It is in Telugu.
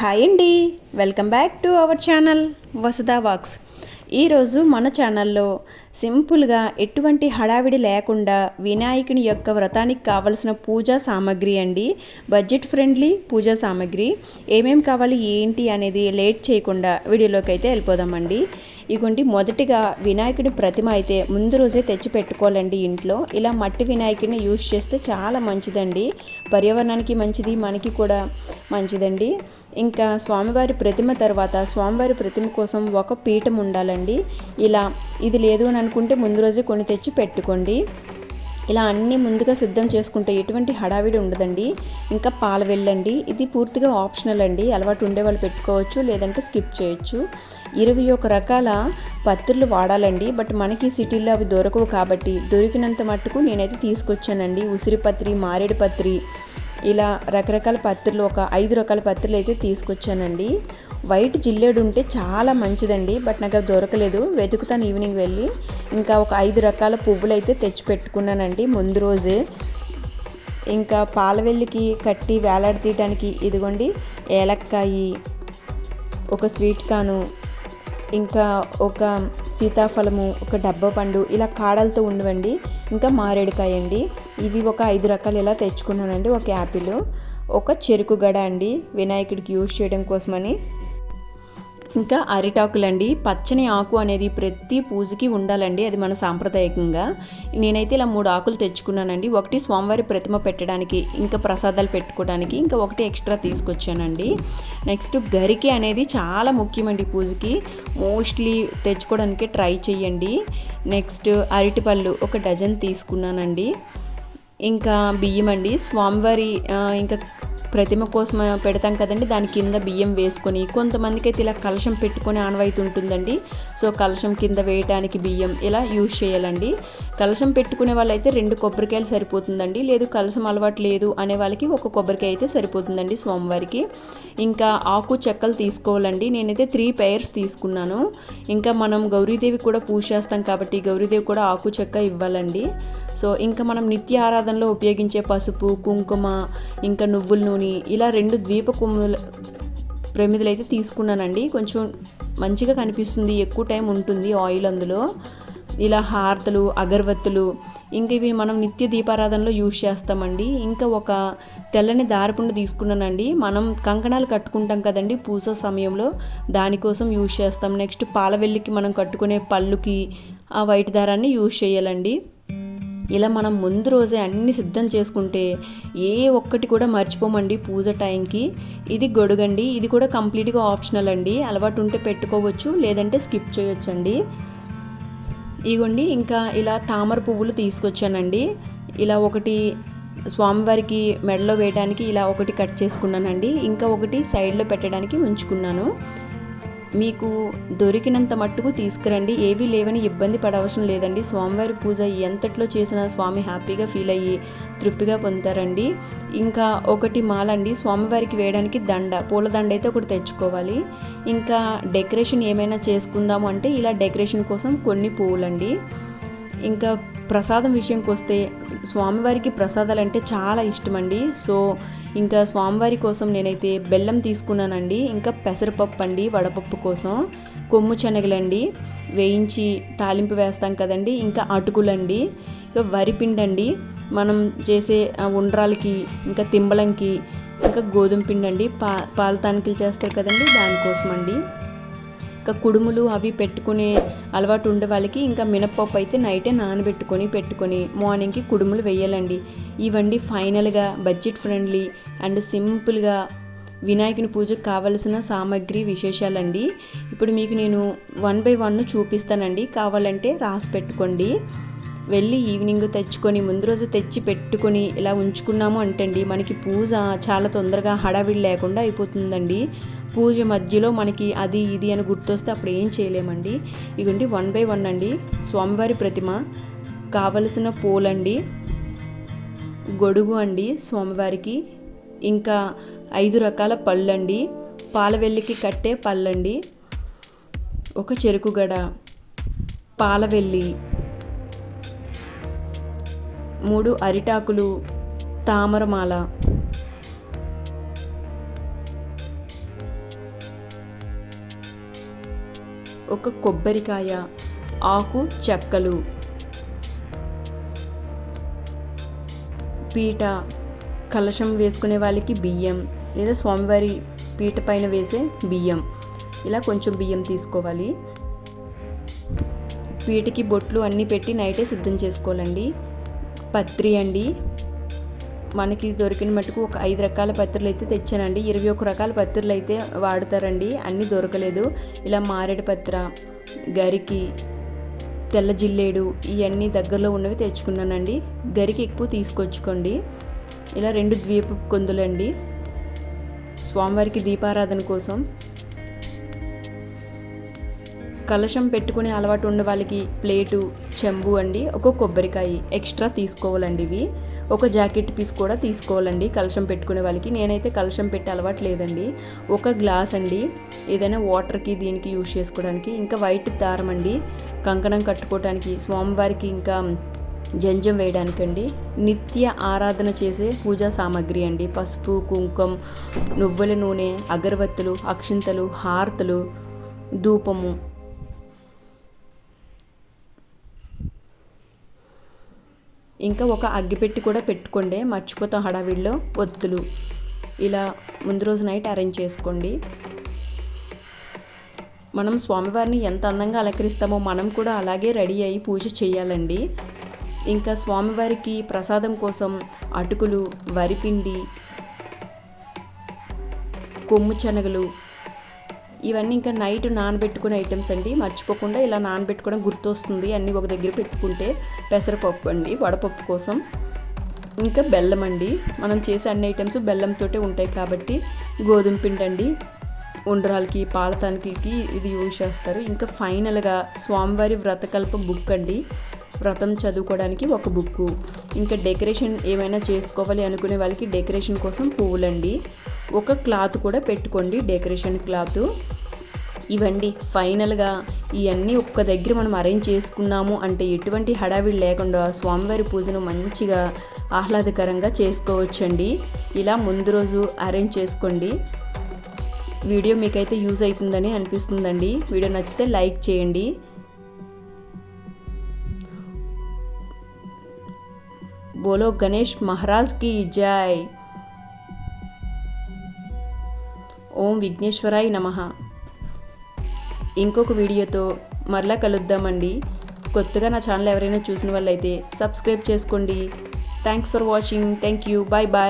హాయ్ అండి. Welcome back to our channel Vasudha wax. ఈరోజు మన ఛానల్లో సింపుల్గా ఎటువంటి హడావిడి లేకుండా వినాయకుని యొక్క వ్రతానికి కావలసిన పూజా సామాగ్రి అండి. బడ్జెట్ ఫ్రెండ్లీ పూజా సామాగ్రి. ఏమేమి కావాలి ఏంటి అనేది లేట్ చేయకుండా వీడియోలోకి అయితే వెళ్ళిపోదామండి. ఇగోండి మొదటిగా వినాయకుడి ప్రతిమ అయితే ముందు రోజే తెచ్చి పెట్టుకోవాలండి ఇంట్లో. ఇలా మట్టి వినాయకుడిని యూజ్ చేస్తే చాలా మంచిదండి. పర్యావరణానికి మంచిది మనకి కూడా మంచిదండి. ఇంకా స్వామివారి ప్రతిమ తర్వాత స్వామివారి ప్రతిమ కోసం ఒక పీఠం ఉండాలండి. ఇలా ఇది లేదు అని అనుకుంటే ముందు రోజే కొన్ని తెచ్చి పెట్టుకోండి. ఇలా అన్నీ ముందుగా సిద్ధం చేసుకుంటే ఎటువంటి హడావిడి ఉండదండి. ఇంకా పాల వెళ్ళండి. ఇది పూర్తిగా ఆప్షనల్ అండి. అలవాటు ఉండే వాళ్ళు పెట్టుకోవచ్చు లేదంటే స్కిప్ చేయొచ్చు. ఇరవై ఒక రకాల పత్రులు వాడాలండి. బట్ మనకి సిటీలో అవి దొరకవు కాబట్టి దొరికినంత మట్టుకు నేనైతే తీసుకొచ్చానండి. ఉసిరిపత్రి మారేడు పత్రి ఇలా రకరకాల పత్రులు ఒక ఐదు రకాల పత్రులు అయితే తీసుకొచ్చానండి. వైట్ జిల్లేడు ఉంటే చాలా మంచిదండి బట్ నాకు అది దొరకలేదు. వెతుకుతాను ఈవినింగ్ వెళ్ళి. ఇంకా ఒక ఐదు రకాల పువ్వులు అయితే తెచ్చి పెట్టుకున్నానండి ముందు రోజే. ఇంకా పాలవెల్లికి కట్టి వేలాడతీయడానికి ఇదిగోండి ఏలక్కాయి ఒక స్వీట్ కాను ఇంకా ఒక సీతాఫలము ఒక డబ్బా పండు ఇలా కాడలతో ఉండవండి ఇంకా మారేడుకాయ అండి ఇవి ఒక ఐదు రకాలు ఇలా తెచ్చుకున్నానండి ఒక యాపిల్ ఒక చెరుకు గడ అండి. వినాయకుడికి యూజ్ చేయడం కోసమని. ఇంకా అరిటాకులండి. పచ్చని ఆకు అనేది ప్రతి పూజకి ఉండాలండి. అది మన సాంప్రదాయకంగా. నేనైతే ఇలా మూడు ఆకులు తెచ్చుకున్నానండి. ఒకటి స్వామివారి ప్రతిమ పెట్టడానికి ఇంకా ప్రసాదాలు పెట్టుకోవడానికి ఇంకా ఒకటి ఎక్స్ట్రా తీసుకొచ్చానండి. నెక్స్ట్ గరికి అనేది చాలా ముఖ్యమండి పూజకి. మోస్ట్లీ తెచ్చుకోవడానికి ట్రై చేయండి నెక్స్ట్ అరటిపళ్ళు ఒక డజన్ తీసుకున్నానండి. ఇంకా బియ్యం అండి స్వామివారి ఇంకా ప్రతిమ కోసం పెడతాం కదండి. దాని కింద బియ్యం వేసుకొని కొంతమందికి అయితే ఇలా కలశం పెట్టుకొని ఆనవాయితీ ఉంటుందండి. సో కలశం కింద వేయటానికి బియ్యం ఇలా యూజ్ చేయాలండి. కలశం పెట్టుకునే వాళ్ళైతే రెండు కొబ్బరికాయలు సరిపోతుందండి. లేదు కలశం అలవాటు లేదు అనే వాళ్ళకి ఒక కొబ్బరికాయ అయితే సరిపోతుందండి స్వామివారికి. ఇంకా ఆకు చెక్కలు తీసుకోవాలండి. నేనైతే త్రీ పెయిర్స్ తీసుకున్నాను. ఇంకా మనం గౌరీదేవి కూడా పూజ చేస్తాం కాబట్టి గౌరీదేవి కూడా ఆకు చెక్క ఇవ్వాలండి. సో ఇంకా మనం నిత్య ఆరాధనలో ఉపయోగించే పసుపు కుంకుమ ఇంకా నువ్వుల నూనె ఇలా రెండు ద్వీప కుమ్ముల ప్రమిదలు అయితే తీసుకున్నానండి. కొంచెం మంచిగా కనిపిస్తుంది ఎక్కువ టైం ఉంటుంది ఆయిల్ అందులో. ఇలా హారతలు అగరవత్తులు ఇంకా ఇవి మనం నిత్య దీపారాధనలో యూజ్ చేస్తామండి. ఇంకా ఒక తెల్లని దారపుండు తీసుకున్నానండి. మనం కంకణాలు కట్టుకుంటాం కదండి పూజ సమయంలో దానికోసం యూజ్ చేస్తాం. నెక్స్ట్ పాలవెల్లికి మనం కట్టుకునే పళ్ళుకి ఆ వైట్ దారాన్ని యూజ్ చేయాలండి. ఇలా మనం ముందు రోజే అన్ని సిద్ధం చేసుకుంటే ఏ ఒక్కటి కూడా మర్చిపోమండి పూజ టైంకి. ఇది గొడుగండి ఇది కూడా కంప్లీట్గా ఆప్షనల్ అండి. అలవాటు ఉంటే పెట్టుకోవచ్చు లేదంటే స్కిప్ చేయొచ్చండి. ఇగోండి ఇంకా ఇలా తామర పువ్వులు తీసుకొచ్చానండి. ఇలా ఒకటి స్వామివారికి మెడలో వేయడానికి ఇలా ఒకటి కట్ చేసుకున్నానండి. ఇంకా ఒకటి సైడ్లో పెట్టడానికి ఉంచుకున్నాను. మీకు దొరికినంత మట్టుకు తీసుకురండి. ఏవీ లేవని ఇబ్బంది పడవసరం లేదండి. స్వామివారి పూజ ఎంతట్లో చేసినా స్వామి హ్యాపీగా ఫీల్ అయ్యి తృప్తిగా పొందుతారండి. ఇంకా ఒకటి మాలండి. స్వామివారికి వేయడానికి దండ పూల దండ అయితే ఒకటి తెచ్చుకోవాలి. ఇంకా డెకరేషన్ ఏమైనా చేసుకుందాము అంటే ఇలా డెకరేషన్ కోసం కొన్ని పువ్వులండి ఇంకా ప్రసాదం విషయంకి వస్తే స్వామివారికి ప్రసాదాలు అంటే చాలా ఇష్టమండి. సో ఇంకా స్వామివారి కోసం నేనైతే బెల్లం తీసుకున్నానండి. ఇంకా పెసరపప్పు అండి వడపప్పు కోసం కొమ్ము శనగలండి వేయించి తాలింపు వేస్తాం కదండి ఇంకా అటుకులండి ఇంకా వరిపిండి అండి మనం చేసే ఉండ్రాలకి ఇంకా తింబలంకి ఇంకా గోధుమ పిండి అండి పా పాల తానికలు చేస్తారు కదండి దానికోసం అండి ఇంకా కుడుములు అవి పెట్టుకునే అలవాటు ఉండే వాళ్ళకి ఇంకా మినప్పప్పు అయితే నైటే నానబెట్టుకొని పెట్టుకొని మార్నింగ్కి కుడుములు వేయాలండి. ఇవండి ఫైనల్గా బడ్జెట్ ఫ్రెండ్లీ అండ్ సింపుల్గా వినాయకుని పూజకు కావలసిన సామాగ్రి విశేషాలండి. ఇప్పుడు మీకు నేను వన్ బై వన్ చూపిస్తానండి. కావాలంటే రాసి పెట్టుకోండి. వెళ్ళి ఈవినింగ్ తెచ్చుకొని ముందు రోజు తెచ్చి పెట్టుకొని ఇలా ఉంచుకున్నాము అంటండి. మనకి పూజ చాలా తొందరగా హడావిడి లేకుండా అయిపోతుందండి. పూజ మధ్యలో మనకి అది ఇది అని గుర్తొస్తే అప్పుడు ఏం చేయలేమండి. ఇగోండి వన్ బై వన్ అండి. స్వామివారి ప్రతిమ కావలసిన పూలండి గొడుగు అండి స్వామివారికి ఇంకా ఐదు రకాల పళ్ళండి. పాలవెల్లికి కట్టే పళ్ళండి. ఒక చెరుకుగడ పాలవెల్లి మూడు అరిటాకులు తామరమాల. ఒక కొబ్బరికాయ ఆకు చెక్కలు. పీట కలశం వేసుకునే వాళ్ళకి బియ్యం లేదా స్వామివారి పీట పైన వేసే బియ్యం. ఇలా కొంచెం బియ్యం తీసుకోవాలి. పీటకి బొట్లు అన్నీ పెట్టి నైటే సిద్ధం చేసుకోవాలండి. పత్రి అండి. మనకి దొరికిన మటుకు ఒక ఐదు రకాల పత్రులు అయితే తెచ్చానండి. ఇరవై ఒక రకాల పత్రులు అయితే వాడతారండి. అన్నీ దొరకలేదు. ఇలా మారేడు పత్ర గరికి తెల్ల జిల్లేడు ఇవన్నీ దగ్గరలో ఉన్నవి తెచ్చుకున్నానండి. గరికి ఎక్కువ తీసుకొచ్చుకోండి. ఇలా రెండు ద్వీప కొందులండి. స్వామివారికి దీపారాధన కోసం. కలశం పెట్టుకునే అలవాటు ఉన్న వాళ్ళకి ప్లేటు చెంబు అండి ఒక కొబ్బరికాయ ఎక్స్ట్రా తీసుకోవాలండి ఇవి. ఒక జాకెట్ పీస్ కూడా తీసుకోవాలండి కలశం పెట్టుకునే వాళ్ళకి. నేనైతే కలశం పెట్టే అలవాటు లేదండి. ఒక గ్లాస్ అండి ఏదైనా వాటర్కి దీనికి యూజ్ చేసుకోవడానికి. ఇంకా వైట్ దారం అండి కంకణం కట్టుకోవడానికి స్వామివారికి ఇంకా జంజం వేయడానికండి. నిత్య ఆరాధన చేసే పూజా సామాగ్రి అండి. పసుపు కుంకుమ నువ్వుల నూనె అగరవత్తులు అక్షింతలు హారతలు ధూపము ఇంకా ఒక అగ్గిపెట్టి కూడా పెట్టుకోండి మర్చిపోతాం హడావిడిలో. ఒత్తులు ఇలా ముందు రోజు నైట్ అరేంజ్ చేసుకోండి. మనం స్వామివారిని ఎంత అందంగా అలంకరిస్తామో మనం కూడా అలాగే రెడీ అయ్యి పూజ చేయాలండి. ఇంకా స్వామివారికి ప్రసాదం కోసం అటుకులు వరిపిండి కొమ్ము శనగలు ఇవన్నీ ఇంకా నైట్ నానబెట్టుకునే ఐటమ్స్ అండి. మర్చిపోకుండా ఇలా నానబెట్టుకోవడం గుర్తొస్తుంది. అన్నీ ఒక దగ్గర పెట్టుకుంటే పెసరపప్పు అండి వడపప్పు కోసం. ఇంకా బెల్లం అండి. మనం చేసే అన్ని ఐటమ్స్ బెల్లంతో ఉంటాయి కాబట్టి గోధుమ పిండి అండి. ఉండ్రాలకి పాలతానికలకి ఇది యూజ్ చేస్తారు. ఇంకా ఫైనల్గా స్వామివారి వ్రతకల్ప బుక్ అండి. వ్రతం చదువుకోవడానికి ఒక బుక్కు. ఇంకా డెకరేషన్ ఏమైనా చేసుకోవాలి అనుకునే వాళ్ళకి డెకరేషన్ కోసం పువ్వులండి. ఒక క్లాత్ కూడా పెట్టుకోండి డెకరేషన్ క్లాత్. ఇవండి ఫైనల్గా ఇవన్నీ ఒక్క దగ్గర మనం అరేంజ్ చేసుకున్నాము అంటే ఎటువంటి హడావిడి లేకుండా స్వామివారి పూజను మంచిగా ఆహ్లాదకరంగా చేసుకోవచ్చండి. ఇలా ముందు రోజు అరేంజ్ చేసుకోండి. వీడియో మీకైతే యూజ్ అవుతుందని అనిపిస్తుందండి. వీడియో నచ్చితే లైక్ చేయండి. బోలో గణేష్ మహారాజ్కి జై. ఓం విఘ్నేశ్వరాయ నమ. ఇంకొక వీడియోతో మరలా కలుద్దామండి. కొత్తగా నా ఛానల్ ఎవరైనా చూసిన వాళ్ళైతే సబ్స్క్రైబ్ చేసుకోండి. Thanks for watching thank you bye bye